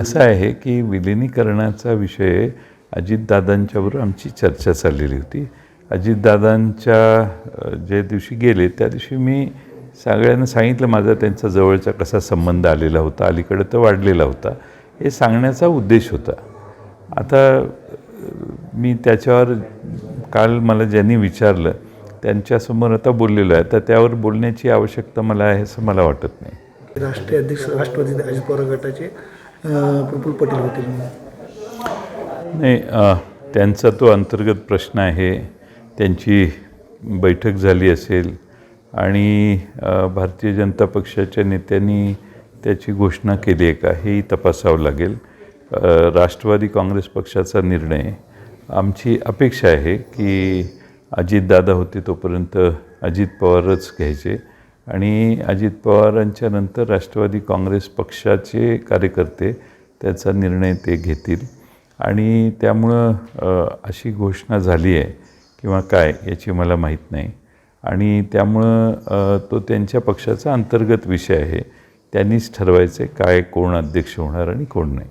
असं आहे की विलिनीकरणाचा विषय अजितदादांच्याबरोबर आमची चर्चा चाललेली होती. अजितदादांच्या ज्या दिवशी गेले त्या दिवशी मी सगळ्यांना सांगितलं माझा त्यांचा जवळचा कसा संबंध आलेला होता अलीकडे तर वाढलेला होता. हे सांगण्याचा उद्देश होता. आता मी त्याच्यावर काल मला ज्यांनी विचारलं त्यांच्यासमोर आता बोललेलो आहे. तर त्यावर बोलण्याची आवश्यकता मला आहे असं मला वाटत नाही. राष्ट्रीय अध्यक्ष राष्ट्रवादी अजित पवार गटाचे प्रफुल्ल पटेल होते नाही त्यांचा तो अंतर्गत प्रश्न आहे. त्यांची बैठक झाली असेल आणि भारतीय जनता पक्षाच्या नेत्यांनी त्याची घोषणा केली आहे का हेही तपासावं लागेल. राष्ट्रवादी काँग्रेस पक्षाचा निर्णय. आमची अपेक्षा आहे की अजितदादा होते तोपर्यंत अजित पवारच घ्यायचे. आणि अजित पवारांच्या नंतर राष्ट्रवादी काँग्रेस पक्षाचे कार्यकर्ते त्याचा निर्णय ते घेतील. आणि त्यामुळं अशी घोषणा झाली आहे किंवा काय याची मला माहीत नाही. आणि त्यामुळं तो त्यांच्या पक्षाचा अंतर्गत विषय आहे. त्यांनीच ठरवायचं आहे काय कोण अध्यक्ष होणार आणि कोण नाही.